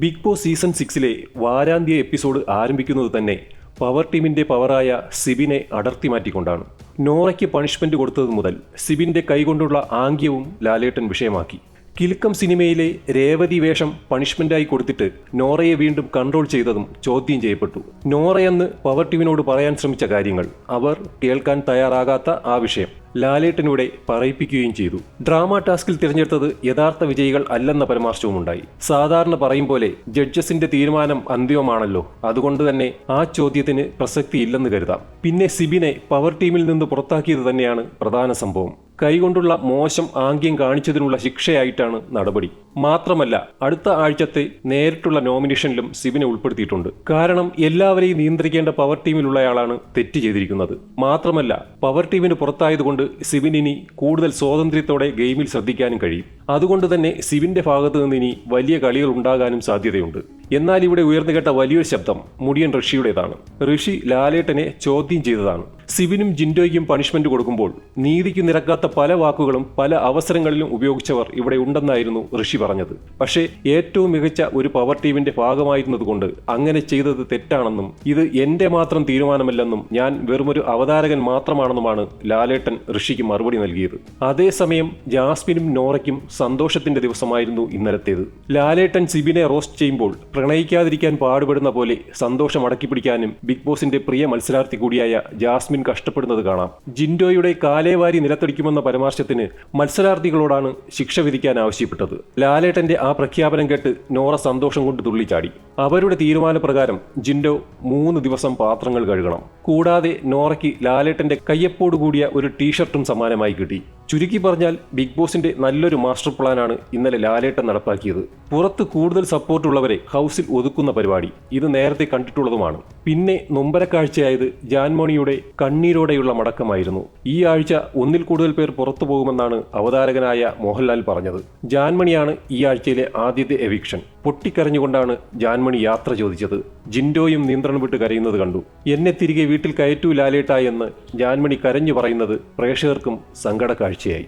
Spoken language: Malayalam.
ബിഗ് ബോസ് സീസൺ സിക്സിലെ വാരാന്ത്യ എപ്പിസോഡ് ആരംഭിക്കുന്നത് തന്നെ പവർ ടീമിന്റെ പവറായ സിബിനെ അടർത്തി മാറ്റിക്കൊണ്ടാണ്. നോറയ്ക്ക് പണിഷ്മെന്റ് കൊടുത്തത് മുതൽ സിബിന്റെ കൈകൊണ്ടുള്ള ആംഗ്യവും ലാലേട്ടൻ വിഷയമാക്കി. കിലുക്കം സിനിമയിലെ രേവതി വേഷം പണിഷ്മെന്റായി കൊടുത്തിട്ട് നോറയെ വീണ്ടും കൺട്രോൾ ചെയ്തതും ചോദ്യം ചെയ്യപ്പെട്ടു. നോറയെന്ന് പവർ ടീമിനോട് പറയാൻ ശ്രമിച്ച കാര്യങ്ങൾ അവർ കേൾക്കാൻ തയ്യാറാകാത്ത ആ വിഷയം ലാലേട്ടനൂടെ പറയിപ്പിക്കുകയും ചെയ്തു. ഡ്രാമ ടാസ്കിൽ തിരഞ്ഞെടുത്തത് യഥാർത്ഥ വിജയികൾ അല്ലെന്ന പരാമർശവുമുണ്ടായി. സാധാരണ പറയും പോലെ ജഡ്ജസിന്റെ തീരുമാനം അന്തിമമാണല്ലോ. അതുകൊണ്ട് തന്നെ ആ ചോദ്യത്തിന് പ്രസക്തിയില്ലെന്ന് കരുതാം. പിന്നെ സിബിനെ പവർ ടീമിൽ നിന്ന് പുറത്താക്കിയത് തന്നെയാണ് പ്രധാന സംഭവം. കൈകൊണ്ടുള്ള മോശം ആംഗ്യം കാണിച്ചതിനുള്ള ശിക്ഷയായിട്ടാണ് നടപടി. മാത്രമല്ല അടുത്ത ആഴ്ചത്തെ നേരിട്ടുള്ള നോമിനേഷനിലും സിബിനെ ഉൾപ്പെടുത്തിയിട്ടുണ്ട്. കാരണം എല്ലാവരെയും നിയന്ത്രിക്കേണ്ട പവർ ടീമിലുള്ളയാളാണ് തെറ്റ് ചെയ്തിരിക്കുന്നത്. മാത്രമല്ല പവർ ടീമിന് പുറത്തായതുകൊണ്ട് സിബിനിനി കൂടുതൽ സ്വാതന്ത്ര്യത്തോടെ ഗെയിമിൽ ശ്രദ്ധിക്കാനും കഴിയും. അതുകൊണ്ട് തന്നെ സിവിന്റെ ഭാഗത്തു നിന്ന് ഇനി വലിയ കളികൾ ഉണ്ടാകാനും സാധ്യതയുണ്ട്. എന്നാൽ ഇവിടെ ഉയർന്നു കേട്ട വലിയൊരു ശബ്ദം മുടിയൻ ഋഷിയുടേതാണ്. ഋഷി ലാലേട്ടനെ ചോദ്യം ചെയ്തതാണ്. സിവിനും ജിൻഡോയ്ക്കും പണിഷ്മെന്റ് കൊടുക്കുമ്പോൾ നീതിക്ക് നിരക്കാത്ത പല വാക്കുകളും പല അവസരങ്ങളിലും ഉപയോഗിച്ചവർ ഇവിടെ ഉണ്ടെന്നായിരുന്നു ഋഷി പറഞ്ഞത്. പക്ഷേ ഏറ്റവും മികച്ച ഒരു പവർ ടീമിന്റെ ഭാഗമായിരുന്നതുകൊണ്ട് അങ്ങനെ ചെയ്തത് തെറ്റാണെന്നും ഇത് എന്റെ മാത്രം തീരുമാനമല്ലെന്നും ഞാൻ വെറുമൊരു അവതാരകൻ മാത്രമാണെന്നുമാണ് ലാലേട്ടൻ ഋഷിക്ക് മറുപടി നൽകിയത്. അതേസമയം ജാസ്മിനും നോറയ്ക്കും സന്തോഷത്തിന്റെ ദിവസമായിരുന്നു ഇന്നലത്തേത്. ലാലേട്ടൻ സിബിനെ റോസ്റ്റ് ചെയ്യുമ്പോൾ പ്രണയിക്കാതിരിക്കാൻ പാടുപെടുന്ന പോലെ സന്തോഷം അടക്കി പിടിക്കാനും ബിഗ് ബോസിന്റെ പ്രിയ മത്സരാർത്ഥി കൂടിയായ ജാസ്മിൻ കഷ്ടപ്പെടുന്നത് കാണാം. ജിൻഡോയുടെ കാലേവാരി നിലത്തടിക്കുമെന്ന പരാമർശത്തിന് മത്സരാർത്ഥികളോടാണ് ശിക്ഷ വിധിക്കാൻ ആവശ്യപ്പെട്ടത്. ലാലേട്ടന്റെ ആ പ്രഖ്യാപനം കേട്ട് നോറ സന്തോഷം കൊണ്ട് തുള്ളിച്ചാടി. അവരുടെ തീരുമാനപ്രകാരം ജിൻഡോ മൂന്ന് ദിവസം പാത്രങ്ങൾ കഴുകണം. കൂടാതെ നോറയ്ക്ക് ലാലേട്ടന്റെ കയ്യപ്പോടുകൂടിയ ഒരു ടീഷർട്ടും സമ്മാനമായി കിട്ടി. ചുരുക്കി പറഞ്ഞാൽ ബിഗ് ബോസിന്റെ നല്ലൊരു മാസ്റ്റർ പ്ലാനാണ് ഇന്നലെ ലാലേട്ടൻ നടപ്പാക്കിയത്. പുറത്ത് കൂടുതൽ സപ്പോർട്ടുള്ളവരെ ഹൗസിൽ ഒതുക്കുന്ന പരിപാടി. ഇത് നേരത്തെ കണ്ടിട്ടുള്ളതുമാണ്. പിന്നെ നൊമ്പരക്കാഴ്ചയായത് ജാൻമോണിയുടെ കണ്ണീരോടെയുള്ള മടക്കമായിരുന്നു. ഈ ആഴ്ച ഒന്നിൽ കൂടുതൽ പേർ പുറത്തു പോകുമെന്നാണ് അവതാരകനായ മോഹൻലാൽ പറഞ്ഞത്. ജാൻമണിയാണ് ഈ ആഴ്ചയിലെ ആദ്യത്തെ എവിക്ഷൻ പൊട്ടിക്കരഞ്ഞുകൊണ്ടാണ് ജാൻമണി യാത്ര ചോദിച്ചത്. ജിൻഡോയും നിയന്ത്രണം വിട്ട് കരയുന്നത് കണ്ടു. എന്നെ തിരികെ വീട്ടിൽ കയറ്റൂ ലാലേട്ട എന്ന് ജാൻമണി കരഞ്ഞു പറയുന്നത് പ്രേക്ഷകർക്കും സങ്കട കാഴ്ചയായി